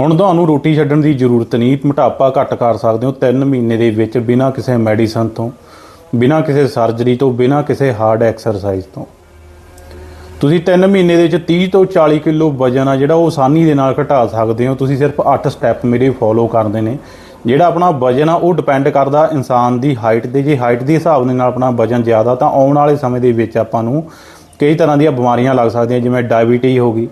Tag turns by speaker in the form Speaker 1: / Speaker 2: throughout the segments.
Speaker 1: ਹੁਣ ਤੁਹਾਨੂੰ ਰੋਟੀ ਛੱਡਣ ਦੀ ਜ਼ਰੂਰਤ ਨਹੀਂ, ਮੋਟਾਪਾ ਘੱਟ ਕਰ ਸਕਦੇ ਹੋ 3 ਮਹੀਨੇ ਦੇ ਵਿੱਚ ਬਿਨਾਂ ਕਿਸੇ ਮੈਡੀਸਨ ਤੋਂ, ਬਿਨਾਂ ਕਿਸੇ ਸਰਜਰੀ ਤੋਂ, ਬਿਨਾਂ ਕਿਸੇ ਹਾਰਡ ਐਕਸਰਸਾਈਜ਼ ਤੋਂ। ਤੁਸੀਂ 3 ਮਹੀਨੇ ਦੇ ਵਿੱਚ 30 ਤੋਂ 40 ਕਿਲੋ ਵਜਨ ਆ ਜਿਹੜਾ ਉਹ ਆਸਾਨੀ ਦੇ ਨਾਲ ਘਟਾ ਸਕਦੇ ਹੋ। ਤੁਸੀਂ ਸਿਰਫ 8 ਸਟੈਪ ਮੇਰੇ ਫੋਲੋ ਕਰਦੇ ਨੇ। ਜਿਹੜਾ ਆਪਣਾ ਵਜਨ ਆ, ਉਹ ਡਿਪੈਂਡ ਕਰਦਾ ਇਨਸਾਨ ਦੀ ਹਾਈਟ ਤੇ। ਜੇ ਹਾਈਟ ਦੇ ਹਿਸਾਬ ਦੇ ਨਾਲ ਆਪਣਾ ਵਜਨ ਜ਼ਿਆਦਾ, ਤਾਂ ਆਉਣ ਵਾਲੇ ਸਮੇਂ ਦੇ ਵਿੱਚ ਆਪਾਂ ਨੂੰ ਕਈ ਤਰ੍ਹਾਂ ਦੀਆਂ ਬਿਮਾਰੀਆਂ ਲੱਗ ਸਕਦੀਆਂ, ਜਿਵੇਂ ਡਾਇਬੀਟੀ ਹੋ ਗਈ।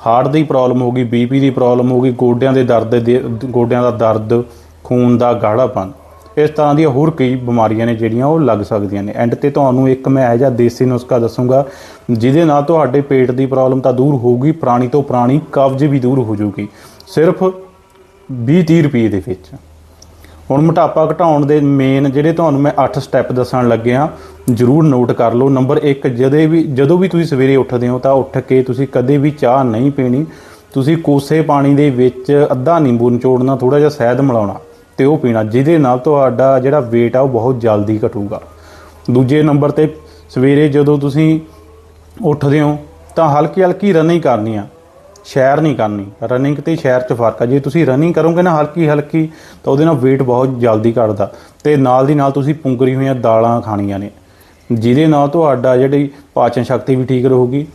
Speaker 1: ਹਾਰਟ ਦੀ ਪ੍ਰੋਬਲਮ ਹੋ ਗਈ ਬੀਪੀ ਦੀ ਪ੍ਰੋਬਲਮ ਹੋ ਗਈ, ਗੋਡਿਆਂ ਦੇ ਦਰਦ ਦੇ ਗੋਡਿਆਂ ਦਾ ਦਰਦ, ਖੂਨ ਦਾ ਗਾੜਾਪਨ ਇਸ ਤਰ੍ਹਾਂ ਦੀਆਂ ਹੋਰ ਕਈ ਬਿਮਾਰੀਆਂ ਨੇ ਜਿਹੜੀਆਂ ਉਹ ਲੱਗ ਸਕਦੀਆਂ ਨੇ। ਐਂਡ ਤੇ ਤੁਹਾਨੂੰ ਇੱਕ ਮੈਂ ਇਹ ਜਿਹਾ ਦੇਸੀ ਨੁਸਖਾ ਦੱਸੂਗਾ, ਜਿਹਦੇ ਨਾਲ ਤੁਹਾਡੇ ਪੇਟ ਦੀ ਪ੍ਰੋਬਲਮ ਤਾਂ ਦੂਰ ਹੋਊਗੀ, ਪੁਰਾਣੀ ਤੋਂ ਪੁਰਾਣੀ ਕਬਜ਼ ਵੀ ਦੂਰ ਹੋ ਜਾਊਗੀ। ਸਿਰਫ 20-30 ਰੁਪਏ ਦੇ ਵਿੱਚ। ਹੁਣ ਮੋਟਾਪਾ ਘਟਾਉਣ ਦੇ ਮੇਨ ਜਿਹੜੇ ਤੁਹਾਨੂੰ ਮੈਂ 8 ਸਟੈਪ ਦੱਸਣ ਲੱਗਿਆ ਜਰੂਰ ਨੋਟ ਕਰ ਲਓ। ਨੰਬਰ 1 ਜਦੇ ਵੀ, ਜਦੋਂ ਵੀ ਤੁਸੀਂ ਸਵੇਰੇ ਉੱਠਦੇ ਹੋ ਤਾਂ ਉੱਠ ਕੇ ਤੁਸੀਂ ਕਦੇ ਵੀ ਚਾਹ ਨਹੀਂ ਪੀਣੀ। ਤੁਸੀਂ ਕੋਸੇ ਪਾਣੀ ਦੇ ਵਿੱਚ ਅੱਧਾ ਨਿੰਬੂ ਨਿਚੋੜਨਾ ਥੋੜਾ ਜਿਹਾ ਸ਼ਹਿਦ ਮਿਲਾਉਣਾ ਤੇ ਉਹ ਪੀਣਾ, ਜਿਹਦੇ ਨਾਲ ਤੁਹਾਡਾ ਜਿਹੜਾ weight ਆ ਉਹ ਬਹੁਤ ਜਲਦੀ ਘਟੂਗਾ। ਦੂਜੇ ਨੰਬਰ ਤੇ, ਸਵੇਰੇ ਜਦੋਂ ਤੁਸੀਂ ਉੱਠਦੇ ਹੋ ਤਾਂ ਹਲਕੀ ਹਲਕੀ ਰਨਿੰਗ ਕਰਨੀ ਆ। ਸ਼ੈਰ ਨਹੀਂ ਕਰਨੀ। ਰਨਿੰਗ ਤੇ ਸ਼ੈਰ 'ਚ ਫ਼ਰਕ ਆ। ਜੇ ਤੁਸੀਂ ਰਨਿੰਗ ਕਰੋਗੇ ਨਾ ਹਲਕੀ ਹਲਕੀ, ਤਾਂ ਉਹਦੇ ਨਾਲ weight ਬਹੁਤ ਜਲਦੀ ਘਟਦਾ। ਤੇ ਨਾਲ ਦੀ ਨਾਲ ਤੁਸੀਂ ਪੁੰਗਰੀ ਹੋਈਆਂ ਦਾਲਾਂ ਖਾਣੀਆਂ ਨੇ। ਜਿਹਦੇ ਨਾਲ ਤੁਹਾਡਾ ਜਿਹੜੀ ਪਾਚਨ ਸ਼ਕਤੀ ਵੀ ਠੀਕ ਰਹੂਗੀ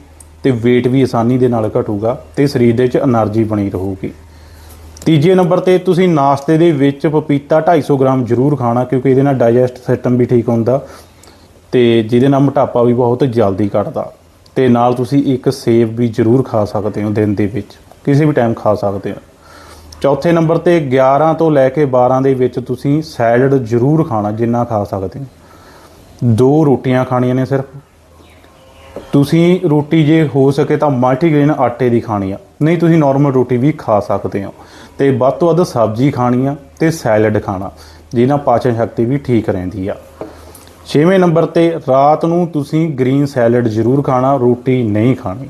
Speaker 1: ਤੇ weight ਵੀ ਆਸਾਨੀ ਦੇ ਨਾਲ ਘਟੂਗਾ ਤੇ ਸਰੀਰ ਦੇ ਵਿੱਚ એનર્ਜੀ ਬਣੀ ਰਹੂਗੀ। ਤੀਜੇ ਨੰਬਰ ਤੇ ਤੁਸੀਂ ਨਾਸ਼ਤੇ ਦੇ ਵਿੱਚ ਪਪੀਤਾ 250 ਗ੍ਰਾਮ ਜ਼ਰੂਰ ਖਾਣਾ, ਕਿਉਂਕਿ ਇਹਦੇ ਨਾਲ ਡਾਈਜੈਸਟ ਸਿਸਟਮ ਵੀ ਠੀਕ ਹੁੰਦਾ ਤੇ ਜਿਹਦੇ ਨਾਲ ਮੋਟਾਪਾ ਵੀ ਬਹੁਤ ਜਲਦੀ ਘਟਦਾ। ਤੇ ਨਾਲ ਤੁਸੀਂ ਇੱਕ ਸੇਬ ਵੀ ਜ਼ਰੂਰ ਖਾ ਸਕਦੇ ਹੋ ਦਿਨ ਦੇ ਵਿੱਚ। ਕਿਸੇ ਵੀ ਟਾਈਮ ਖਾ ਸਕਦੇ ਹੋ। ਚੌਥੇ ਨੰਬਰ ਤੇ 11 ਤੋਂ ਲੈ ਕੇ 12 ਦੇ ਵਿੱਚ ਤੁਸੀਂ ਸੈਲਡ ਜ਼ਰੂਰ ਖਾਣਾ, ਜਿੰਨਾ ਖਾ ਸਕਦੇ ਹੋ। ਦੋ ਰੋਟੀਆਂ ਖਾਣੀਆਂ ਨੇ ਸਿਰਫ। ਤੁਸੀਂ ਰੋਟੀ ਜੇ ਹੋ ਸਕੇ ਤਾਂ ਮਲਟੀਗ੍ਰੇਨ ਆਟੇ ਦੀ ਖਾਣੀ ਆ। ਨਹੀਂ, ਤੁਸੀਂ ਨਾਰਮਲ ਰੋਟੀ ਵੀ ਖਾ ਸਕਦੇ ਹੋ। ਤੇ ਵੱਧ ਤੋਂ ਵੱਧ ਸਬਜ਼ੀ ਖਾਣੀ ਆ ਤੇ ਸੈਲਡ ਖਾਣਾ ਜਿਹਨਾਂ ਪਾਚਨ ਸ਼ਕਤੀ ਵੀ ਠੀਕ ਰਹਿੰਦੀ ਆ। ਛੇਵੇਂ ਨੰਬਰ ਤੇ, ਰਾਤ ਨੂੰ ਤੁਸੀਂ ਗ੍ਰੀਨ ਸੈਲਡ ਜ਼ਰੂਰ ਖਾਣਾ, ਰੋਟੀ ਨਹੀਂ ਖਾਣੀ।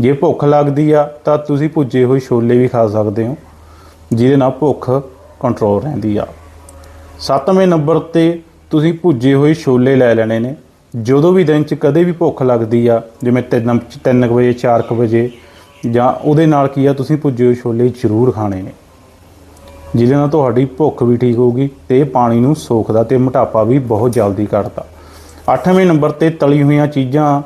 Speaker 1: ਜੇ ਭੁੱਖ ਲੱਗਦੀ ਆ, ਤਾਂ ਤੁਸੀਂ ਭੁੱਜੇ ਹੋਏ ਛੋਲੇ ਵੀ ਖਾ ਸਕਦੇ ਹੋ, ਜਿਹਦੇ ਨਾਲ ਭੁੱਖ ਕੰਟਰੋਲ ਰਹਿੰਦੀ ਆ। ਸੱਤਵੇਂ ਨੰਬਰ ਤੇ, ਤੁਸੀਂ ਭੁੱਜੇ ਹੋਏ ਛੋਲੇ ਲੈ ਲੈਣੇ ਨੇ। ਜਦੋਂ ਵੀ ਦਿਨ 'ਚ ਕਦੇ ਵੀ ਭੁੱਖ ਲੱਗਦੀ ਆ, ਜਿਵੇਂ 3 3 ਵਜੇ 4 ਵਜੇ, ਜਾਂ ਉਹਦੇ ਨਾਲ ਕੀ ਆ, ਤੁਸੀਂ ਭੁੱਜੇ ਹੋਏ ਛੋਲੇ ਜ਼ਰੂਰ ਖਾਣੇ ਨੇ। ਜਿਹਦੇ ਨਾਲ ਤੁਹਾਡੀ ਭੁੱਖ ਵੀ ਠੀਕ ਹੋਊਗੀ ਤੇ ਇਹ ਪਾਣੀ ਨੂੰ ਸੋਖਦਾ ਤੇ ਮੋਟਾਪਾ ਵੀ ਬਹੁਤ ਜਲਦੀ ਘਟਦਾ ਅੱਠਵੇਂ ਨੰਬਰ ਤੇ ਤਲੀ ਹੋਈਆਂ ਚੀਜ਼ਾਂ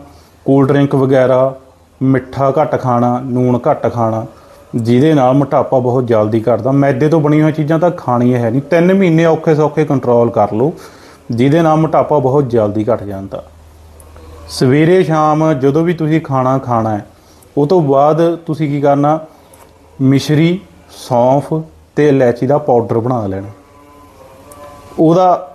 Speaker 1: ਕੋਲਡ ਡਰਿੰਕ ਵਗੈਰਾ, ਮਿੱਠਾ ਘੱਟ ਖਾਣਾ ਨੂਣ ਘੱਟ ਖਾਣਾ, ਜਿਹਦੇ ਨਾਲ ਮੋਟਾਪਾ ਬਹੁਤ ਜਲਦੀ ਘਟਦਾ ਮੈਦੇ ਤੋਂ ਬਣੀਆਂ ਹੋਈਆਂ ਚੀਜ਼ਾਂ ਤਾਂ ਖਾਣੀਆਂ ਹੈ ਨਹੀਂ। 3 ਮਹੀਨੇ ਔਖੇ ਸੌਖੇ ਕੰਟਰੋਲ ਕਰ ਲਓ, ਜਿਹਦੇ ਨਾਲ ਮੋਟਾਪਾ ਬਹੁਤ ਜਲਦੀ ਘਟ ਜਾਂਦਾ। ਸਵੇਰੇ ਸ਼ਾਮ ਜਦੋਂ ਵੀ ਤੁਸੀਂ ਖਾਣਾ ਖਾਣਾ ਹੈ, ਉਹ ਤੋਂ ਬਾਅਦ ਤੁਸੀਂ ਕੀ ਕਰਨਾ? ਮਿਸ਼ਰੀ, ਸੌਂਫ ਤੇ ਇਲਾਇਚੀ ਦਾ ਪਾਊਡਰ ਬਣਾ ਲੈਣਾ। ਉਹਦਾ